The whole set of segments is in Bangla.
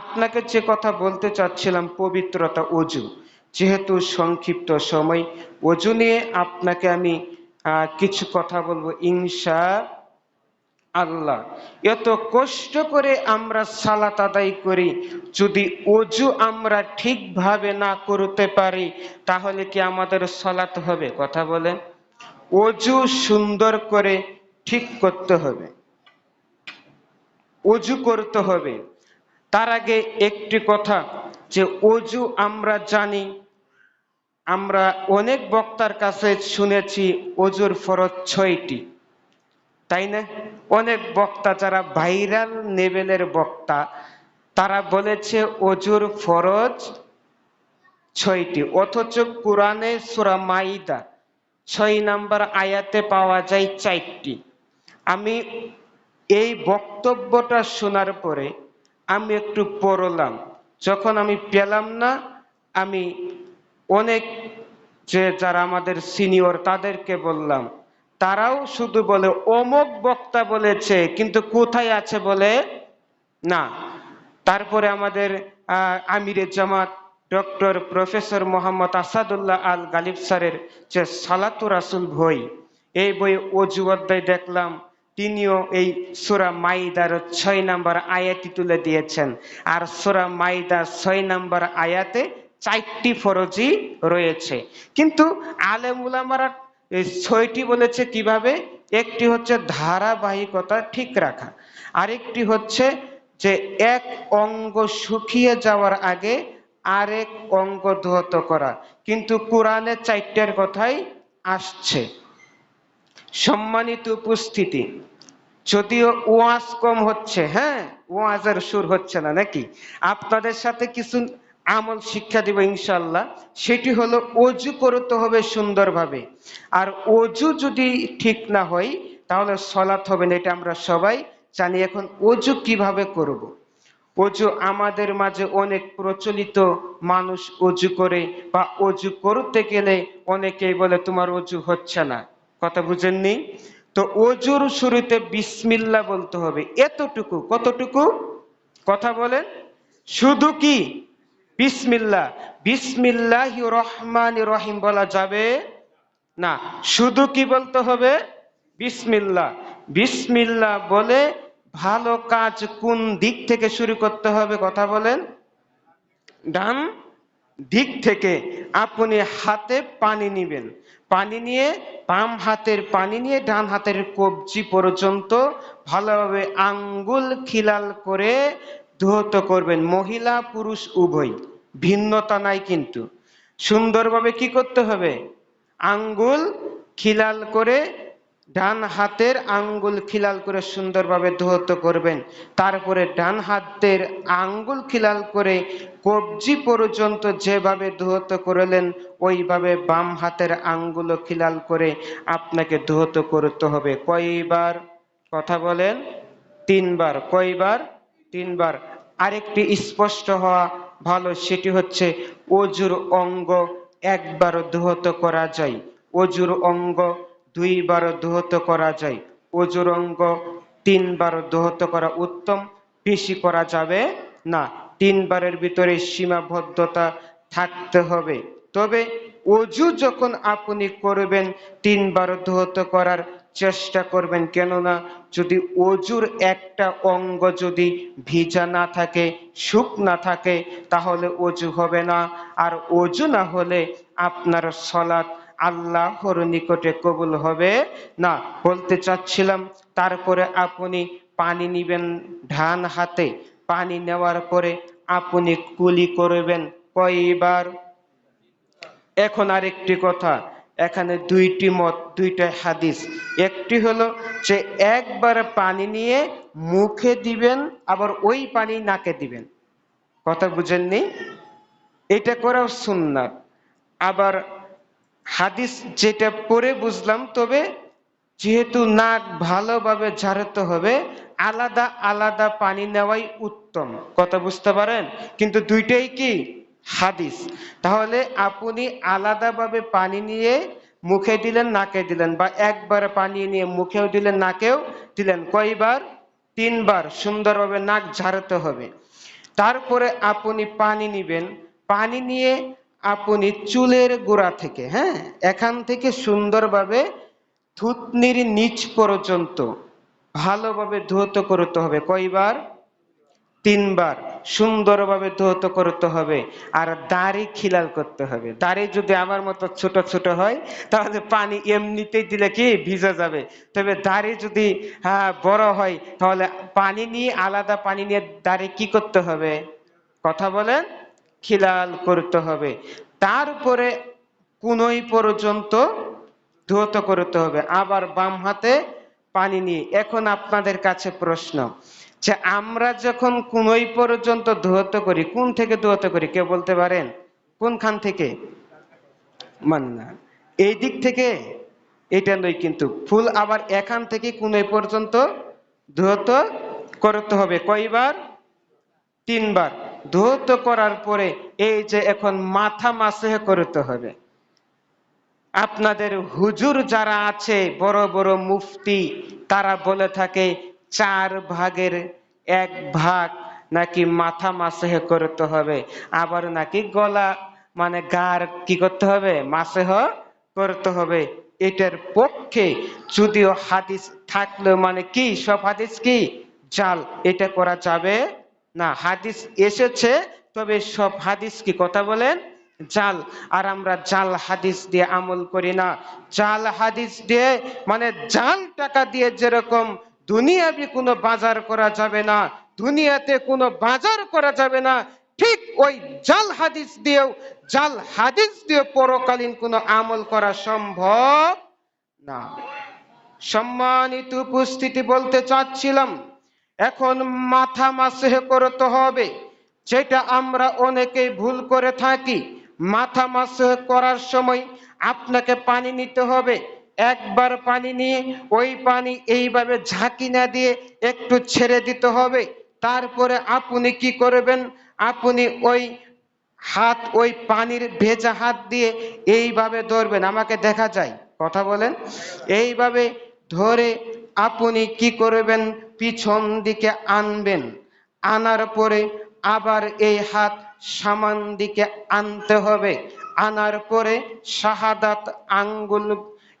আপনাকে যে কথা বলতে চাচ্ছিলাম, পবিত্রতা, অজু। যেহেতু সংক্ষিপ্ত সময়, অজু নিয়ে আপনাকে আমি কিছু কথা বলব। ইনশা আল্লাহ। এত কষ্ট করে আমরা সালাত আদায় করি, যদি অজু আমরা ঠিকভাবে না করতে পারি, তাহলে কি আমাদের সালাত হবে? কথা বলেন। অজু সুন্দর করে ঠিক করতে হবে। অজু করতে হবে। তার আগে একটি কথা যে অজু আমরা জানি, আমরা অনেক বক্তার কাছে শুনেছি অজুর ফরজ ছয়টি। তাই না? অনেক বক্তা যারা ভাইরাল লেভেলের বক্তা, তারা বলেছে অজুর ফরজ ছয়টি, অথচ কোরআনে সুরা মাইদা ছয় নাম্বার আয়াতে পাওয়া যায় চারটি। আমি এই বক্তব্যটা শোনার পরে আমি একটু পড়লাম। যখন আমি পেলাম না, আমি অনেক যে যারা আমাদের সিনিয়র তাদেরকে বললাম, তারাও শুধু বলে, অমুক বক্তা বলেছে, কিন্তু কোথায় আছে বলে? না। তারপরে আমাদের আমিরে জামাত, ডক্টর প্রফেসর মোহাম্মদ আসাদুল্লাহ আল গালিব স্যারের যে সালাতু রাসুল বই, এই বই অজু অধ্যায় দেখলাম। তিনিও এই সুরা মাইদার ছয় নাম্বার আয়াতি তুলে দিয়েছেন। আর সুরা মাইদা ছয় নাম্বার আয়াতে চারটি ফরজি রয়েছে। কিন্তু আলেমুলামারা ছয়টি বলেছে কীভাবে? একটি হচ্ছে ধারাবাহিকতা ঠিক রাখা। আরেকটি হচ্ছে যে এক অঙ্গ শুকিয়ে যাওয়ার আগে আরেক অঙ্গ ধৌত করা। কিন্তু কোরআনে চারটের কথাই আসছে। সম্মানিত উপস্থিতি, যদিও ওয়াজ কম হচ্ছে হ্যাঁ? ওয়াজের সুর হচ্ছে না নাকি? আপনাদের সাথে কিছু আমল শিক্ষা দিব ইনশাল্লাহ সেটি হলো অজু করতে হবে সুন্দরভাবে। আর অজু যদি ঠিক না হয়, তাহলে সলাৎ হবে না, এটা আমরা সবাই জানি। এখন অজু কীভাবে করব। অজু আমাদের মাঝে অনেক প্রচলিত মানুষ অজু করে, বা অজু করতে গেলে অনেকেই বলে, তোমার অজু হচ্ছে না। কথা বুঝেননি? তো অজুর শুরুতে বিসমিল্লা বলতে হবে। এতটুকু, কতটুকু? কথা বলেন। শুধু কি? বিসমিল্লা। বিসমিল্লাহ রহমান রহিম বলা যাবে না। শুধু কি বলতে হবে? বিসমিল্লা। বিসমিল্লা বলে ভালো কাজ কোন দিক থেকে শুরু করতে হবে? কথা বলেন। ডান। দিক থেকে আপনি হাতে পানি নিবেন। পানি নিয়ে বাম হাতের পানি নিয়ে ডান হাতের কবজি পর্যন্ত ভালোভাবে আঙ্গুল খিলাল করে ধৌত করবেন। মহিলা, পুরুষ, উভয়। ভিন্নতা নাই কিন্তু। সুন্দরভাবে কি করতে হবে? আঙ্গুল খিলাল করে ডান হাতের আঙ্গুল খিলাল করে সুন্দরভাবে ধৌত করবেন। তারপরে ডান হাতের আঙ্গুল খিলাল করে কবজি পর্যন্ত যেভাবে ধৌত করলেন, ওইভাবে বাম হাতের আঙ্গুল খিলাল করে আপনাকে ধৌত করতে হবে। কয়বার? কথা বলেন। তিনবার। কয়বার? তিনবার। আরেকটি স্পষ্ট হওয়া ভালো সেটি হচ্ছে অজুর অঙ্গ একবার ধৌত করা যায়। অজুর অঙ্গ দুইবার ধৌত করা যায়। অজুর অঙ্গ তিনবার ধৌত করা উত্তম, বেশি করা যাবে না। তিনবারের ভিতরে সীমাবদ্ধতা থাকতে হবে। তবে অজু যখন আপনি করবেন তিনবার ধৌত করার চেষ্টা করবেন। কেননা যদি অজুর একটা অঙ্গ যদি ভিজা না থাকে সুখ না থাকে, তাহলে অজু হবে না। আর অজু না হলে আপনার সলাৎ আল্লাহর নিকটে কবুল হবে? না, বলতে চাচ্ছিলাম, তারপরে আপনি পানি নিবেন ডান হাতে, পানি নেওয়ার পরে আপনি কুলি করবেন কয়বার? এখন আরেকটি কথা, এখানে দুইটি মত, দুইটা হাদিস। একটি হলো যে একবার পানি নিয়ে মুখে দিবেন, আবার ওই পানি নাকে দিবেন। কথা বুঝেননি? এটা করাও সুন্নাত। আবার হাদিস যেটা পড়ে বুঝলাম, তবে যেহেতু নাক ভালোভাবে ঝাড়তে হবে, আলাদা আলাদা পানি নেওয়াই উত্তম। কথা বুঝতে পারেন? কিন্তু দুইটাই কি? হাদিস। তাহলে আপনি আলাদাভাবে পানি নিয়ে মুখে দিলেন, নাকে দিলেন, বা একবার পানি নিয়ে মুখেও দিলেন, নাকেও দিলেন, কয়বার? তিনবার সুন্দরভাবে নাক ঝাড়তে হবে। তারপরে আপনি পানি নিবেন। পানি নিয়ে আপনি চুলের গোড়া থেকে হ্যাঁ এখান থেকে সুন্দরভাবে থুতনির নিচ পর্যন্ত ভালোভাবে ধৌত করতে হবে। কয়বার? তিনবার। সুন্দরভাবে ধৌত করতে হবে আর দাড়ি খিলাল করতে হবে। দাড়ি যদি আমার মতো ছোট ছোট হয়, তাহলে পানি এমনিতেই দিলে কি ভিজে যাবে। তবে দাড়ি যদি হ্যাঁ বড় হয়, তাহলে পানি নিয়ে, আলাদা পানি নিয়ে দাড়ি কি করতে হবে? কথা বলেন। খিলাল করতে হবে। তারপরে কুনই পর্যন্ত ধৌত করতে হবে। আবার বাম হাতে পানি নিয়ে। এখন আপনাদের কাছে প্রশ্ন যে আমরা যখন কুনই পর্যন্ত ধৌত করি, কোন থেকে ধৌত করি, কেউ বলতে পারেন? কোনখান থেকে? মান না এই দিক থেকে? এটা নয় কিন্তু। ফুল আবার এখান থেকে কুনই পর্যন্ত ধৌত করতে হবে। কয়বার? তিনবার। ধৌত করার পরে এই যে এখন মাথা মাসেহ করতে হবে। আপনাদের হুজুর যারা আছে, বড় বড় মুফতি, তারা বলে থাকে, চার ভাগের এক ভাগ নাকি মাথা মাসেহ করতে হবে। আবার নাকি গলা মানে গার কি করতে হবে? মাসেহ করতে হবে। এটার পক্ষে যদিও হাদিস থাকলেও মানে কি? সব হাদিস কি? জাল। এটা করা যাবে না, হাদিস এসেছে, তবে সব হাদিস কি কথা বলেন? জাল। আর আমরা জাল হাদিস দিয়ে আমল করি না। জাল হাদিস দিয়ে মানে জাল টাকা দিয়ে যেরকম দুনিয়াবি কোনো বাজার করা যাবে না, দুনিয়াতে কোনো বাজার করা যাবে না, ঠিক ওই জাল হাদিস দিয়েও, জাল হাদিস দিয়ে পরকালীন কোনো আমল করা সম্ভব না। সম্মানিত উপস্থিতি বলতে চাচ্ছিলাম এখন মাথা মাসেহ করতে হবে। যেটা আমরা অনেকেই ভুল করে থাকি, মাথা মাসেহ করার সময় আপনাকে পানি নিতে হবে। একবার পানি নিয়ে ওই পানি এইভাবে ঝাঁকি না দিয়ে একটু ছেড়ে দিতে হবে। তারপরে আপনি কি করবেন? আপনি ওই হাত, ওই পানির ভেজা হাত দিয়ে এইভাবে ধরবেন। আমাকে দেখা যায়, কথা বলেন? এইভাবে ধরে আপনি কি করবেন? পিছন দিকে আনবেন। আনার পরে আবার এই হাত সামান দিকে আনতে হবে। আনার পরে শাহাদাত আঙ্গুল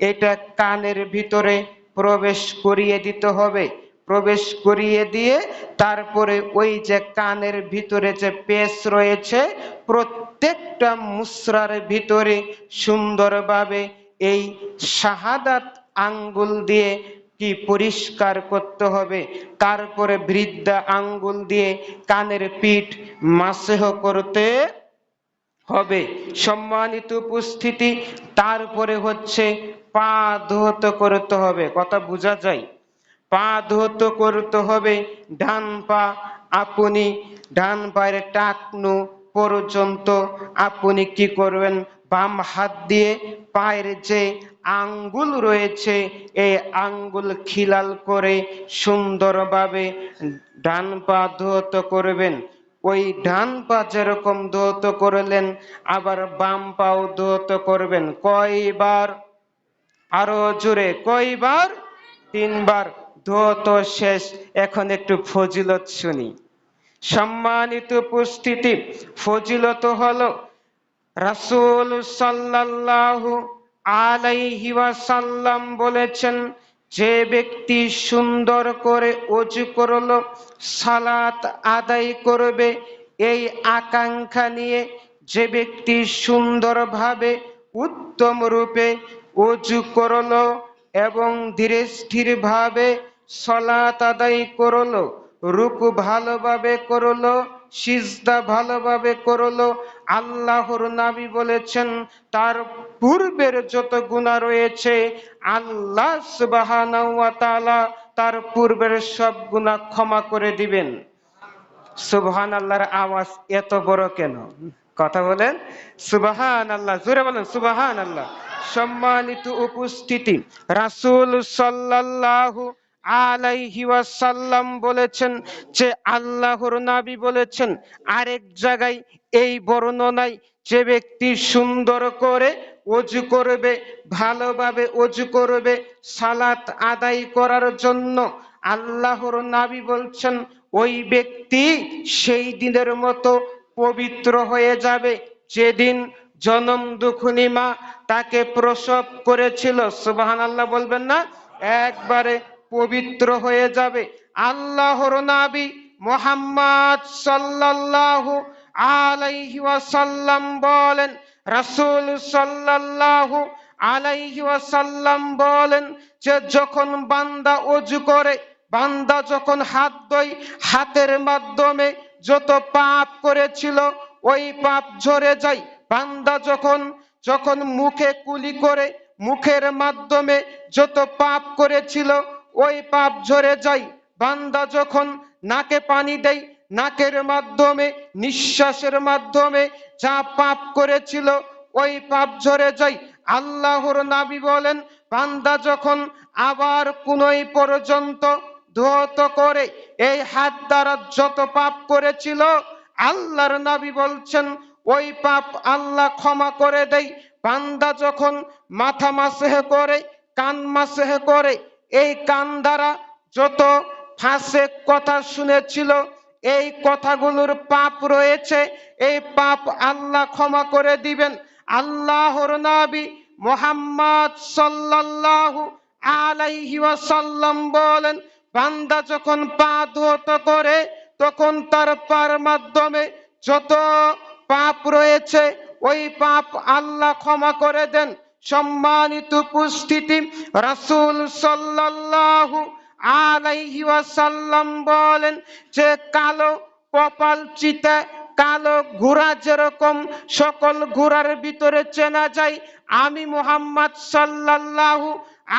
এটা কানের ভিতরে প্রবেশ করিয়ে দিতে হবে। প্রবেশ করিয়ে দিয়ে তারপরে ওই যে কানের ভিতরে যে পেস রয়েছে, প্রত্যেকটা মুসরার ভিতরে সুন্দরভাবে এই শাহাদাত আঙ্গুল দিয়ে কি পরিষ্কার করতে হবে? তারপরে বৃদ্ধা আঙ্গুল দিয়ে কানের পিঠ মাসেহ করতে হবে। সম্মানিত উপস্থিতি, তারপরে হচ্ছে পা ধৌত করতে হবে। কথা বোঝা যায়? পা ধৌত করতে হবে, ডান পা আপনি, ডান পায়ের টাকনু পর্যন্ত আপনি কি করবেন? বাম হাত দিয়ে পায়ের যে আঙ্গুল রয়েছে, এই আঙ্গুল খিলাল করে সুন্দরভাবে ডান পা ধৌত করবেন। ওই ডান পা যেরকম ধৌত করলেন, আবার বাম পাও ধৌত করবেন। কয়বার? আরও জোরে, কয়বার? তিনবার। ধৌত শেষ। এখন একটু ফজিলত শুনি। সম্মানিত উপস্থিতি, ফজিলত হলো রাসূল সাল্লাল্লাহু আলাইহি ওয়াসাল্লাম বলেছেন, যে ব্যক্তি সুন্দর করে অজু করল, সালাত আদায় করবে, এই আকাঙ্ক্ষা নিয়ে যে ব্যক্তি সুন্দরভাবে উত্তম রূপে অজু করল এবং ধীরে স্থির ভাবে সলাত আদায় করল, রুকু ভালোভাবে করল, সিজদা ভালোভাবে করল, আল্লাহর নাবি বলেছেন, তার পূর্বের যত গুণা রয়েছে, আল্লাহ সুবহানাহু তার পূর্বের সব গুণা ক্ষমা করে দিবেন। সুবহান আল্লাহর আওয়াজ এত বড় কেন? কথা বলেন। সুবাহান আল্লাহ জোরে বলেন সুবাহান আল্লাহ সম্মানিত উপস্থিতি, রাসূল সাল্লাল্লাহু আলাইহি ওয়াসাল্লাম বলেছেন যে, আল্লাহর নবী বলেছেন, আরেক জায়গায় এই বর্ণনায় যে ব্যক্তি সুন্দর করে অজু করবে, ভালোভাবে অজু করবে, সালাত আদায় করার জন্য আল্লাহর নাবি বলছেন, ওই ব্যক্তি সেই দিনের মতো পবিত্র হয়ে যাবে। যেদিন জনম দুখুনি মা তাকে প্রসব করেছিল সুবাহান আল্লাহ বলবেন না, একবারে পবিত্র হয়ে যাবে। আল্লাহর নাবি মোহাম্মদ সাল্লাল্লাহু আলাইহি ওয়াসাল্লাম বলেন রাসূল সাল্লাল্লাহু আলাইহি ওয়াসাল্লাম বলেন যে যখন বান্দা অজু করে, বান্দা যখন হাত ধোয়, হাতের মাধ্যমে যত পাপ করেছিল, ওই পাপ ঝরে যায়। বান্দা যখন যখন মুখে কুলি করে, মুখের মাধ্যমে যত পাপ করেছিল, ওই পাপ ঝরে যায়। বান্দা যখন নাকে পানি দেয় নাকের মাধ্যমে, নিঃশ্বাসের মাধ্যমে যা পাপ করেছিল, ওই পাপ ঝরে যায়। আল্লাহর নাবি বলেন, বান্দা যখন আবার কোনই পর্যন্ত ধৌত করে, এই হাত দ্বারা যত পাপ করেছিল, আল্লাহর নাবি বলছেন, ওই পাপ আল্লাহ ক্ষমা করে দেয়। বান্দা যখন মাথা মাসেহ করে, কান মাসেহ করে, এই কান দ্বারা যত ফাঁসে কথা শুনেছিল এই কথাগুলোর পাপ রয়েছে, এই পাপ আল্লাহ ক্ষমা করে দিবেন। আল্লাহর নাবি মোহাম্মদ সাল্লাল্লাহু আলাইহি ওয়াসাল্লাম বলেন, বান্দা যখন পা ধৌত করে, তখন তার পার মাধ্যমে যত পাপ রয়েছে, ওই পাপ আল্লাহ ক্ষমা করে দেন। সম্মানিত উপস্থিতি, রাসূল সাল্লাল্লাহু আলাইহি ওয়াসাল্লাম বলেন যে কালো কপাল চিতা, কালো ঘোড়া যেরকম সকল ঘোড়ার ভিতরে চেনা যায়, আমি মোহাম্মদ সাল্লাল্লাহু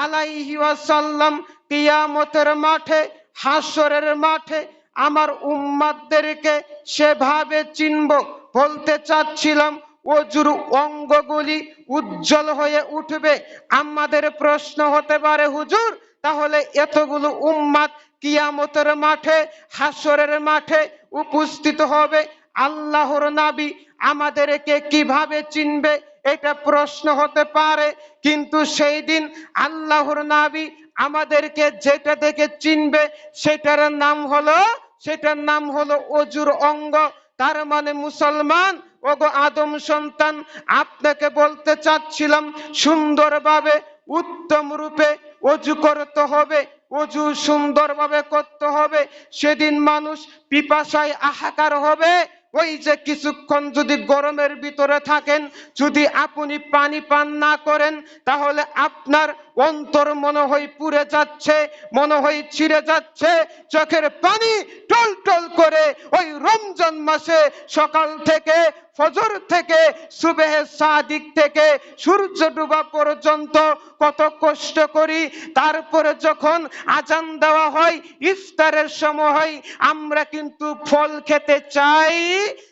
আলাইহি ওয়াসাল্লাম কিয়ামতের মাঠে হাসরের মাঠে আমার উম্মাদদেরকে সেভাবে চিনব। বলতে চাচ্ছিলাম, অজুর অঙ্গগুলি উজ্জ্বল হয়ে উঠবে। আমাদের প্রশ্ন হতে পারে, হুজুর তাহলে এতগুলো উম্মাদ কিয়ামতের মাঠে, হাসরের মাঠে উপস্থিত হবে। আল্লাহর নাবি আমাদেরকে কীভাবে চিনবে এটা প্রশ্ন হতে পারে। কিন্তু সেই দিন আল্লাহর নাবি আমাদেরকে যেটা থেকে চিনবে সেটার নাম হলো, সেটার নাম হলো অজুর অঙ্গ। তার মানে মুসলমান, ওগো আদম সন্তান, আপনাকে বলতে চাচ্ছিলাম সুন্দরভাবে, উত্তম রূপে অজু করতে হবে, অজু সুন্দরভাবে করতে হবে। সেদিন মানুষ পিপাসায় আহাকার হবে। ওই যে কিছুক্ষণ যদি গরমের ভিতরে থাকেন, যদি আপনি পানি পান না করেন, তাহলে আপনার অন্তর মনে হয় পুড়ে যাচ্ছে, মনে হয় ছিঁড়ে যাচ্ছে, চোখের পানি টল টল করে ওই রমজান মাসে সকাল থেকে, ফজর থেকে, সুবেহে সাদিক থেকে, সূর্য ডুবা পর্যন্ত কত কষ্ট করি। তারপরে যখন আজান দেওয়া হয়, ইফতারের সময় হয়, আমরা কিন্তু ফল খেতে চাই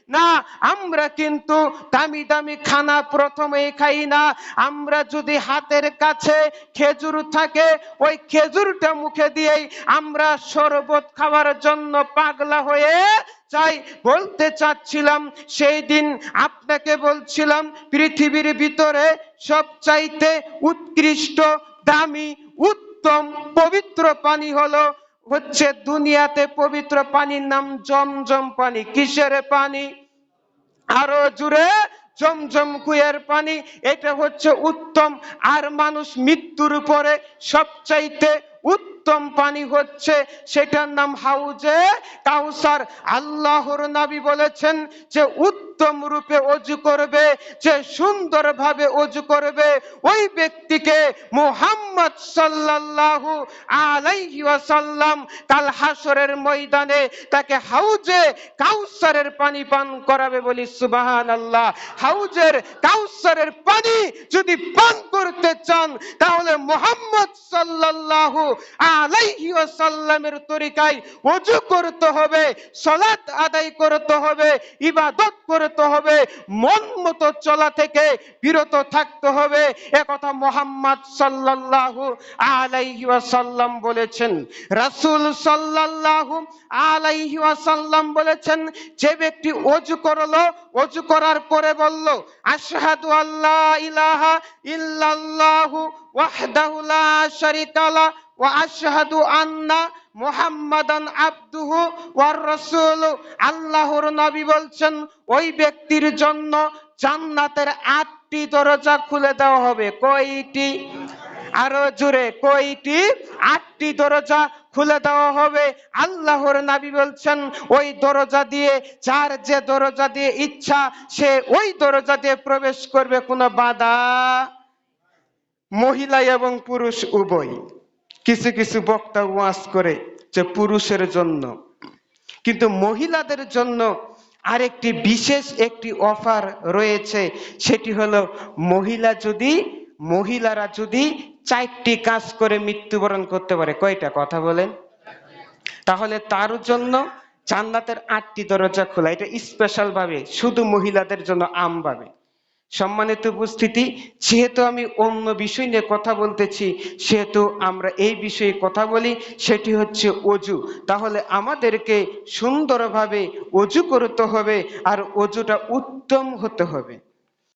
না, আমরা কিন্তু দামি দামি খানা প্রথমেই খাই না। আমরা যদি হাতের কাছে খেজুর থাকে, ওই খেজুরটা মুখে দিয়েই আমরা শরবত খাওয়ার জন্য পাগলা হয়ে চাই বলতে চাচ্ছিলাম, সেই দিন আপনাকে বলছিলাম, পৃথিবীর ভিতরে সবচাইতে উৎকৃষ্ট, দামি, উত্তম, পবিত্র পানি হলো হচ্ছে দুনিয়াতে পবিত্র পানির নাম জমজম পানি। কিসের পানি? আরও জুড়ে জমজম কুয়ের পানি। এটা হচ্ছে উত্তম। আর মানুষ মৃত্যুর পরে সবচাইতে উত্তম পানি হচ্ছে সেটার নাম হাউজে কাউসার। আল্লাহর নবী বলেছেন যে উত্তম রূপে অজু করবে, যে সুন্দরভাবে অজু করবে, ওই ব্যক্তিকে মুহাম্মদ সাল্লাল্লাহু আলাইহি ওয়াসাল্লাম কাল হাসরের ময়দানে তাকে হাউজে কাউসারের পানি পান করাবে বলি, সুবহানাল্লাহ। হাউজের কাউসারের পানি যদি পান করতে চান, তাহলে মোহাম্মদ সাল্লাল্লাহু আলাইহি ওয়াসাল্লামের তরিকায় অজু করতে হবে, সালাত আদায় করতে হবে, ইবাদত করতে হবে, মন মতো চলা থেকে বিরত থাকতে হবে। একথা মোহাম্মদ সাল্লাল্লাহু আলাইহি বলেছেন। রাসূল সাল্লাল্লাহু আলাইহি বলেছেন, যে ব্যক্তি ওযু করল ওযু করার পরে বলল, আশহাদু আল্লাহ ইলাহা ইল্লাল্লাহু ওয়াহদাহু লা শারিকা লা ওয়া আশহাদু আন্না মুহাম্মাদান আবদুহু ওয়ার রাসূল। আল্লাহর নবী বলছেন, ওই ব্যক্তির জন্য জান্নাতের আটটি দরজা খুলে দেওয়া হবে। কয়টি? আরও জোরে, কয়টি? আটটি দরজা খুলে দেওয়া হবে। আল্লাহর নবী বলছেন, ওই দরজা দিয়ে যার যে দরজা দিয়ে ইচ্ছা, সে ওই দরজা দিয়ে প্রবেশ করবে। কোনো বাধা? মহিলা এবং পুরুষ উভয় কিছু কিছু বক্তা ওয়াজ করে যে পুরুষের জন্য। কিন্তু মহিলাদের জন্য আরেকটি বিশেষ একটি অফার রয়েছে, সেটি হলো মহিলা যদি, মহিলারা যদি চারটি কাজ করে মৃত্যুবরণ করতে পারে, কয়টা কথা বলেন? তাহলে তার জন্য জান্নাতের আটটি দরজা খোলা, এটা স্পেশাল ভাবে, শুধু মহিলাদের জন্য আমভাবে সম্মানিত উপস্থিতি, যেহেতু আমি অন্য বিষয় নিয়ে কথা বলতেছি, সেহেতু আমরা এই বিষয়ে কথা বলি, সেটি হচ্ছে অজু। তাহলে আমাদেরকে সুন্দরভাবে অজু করতে হবে আর অজুটা উত্তম হতে হবে।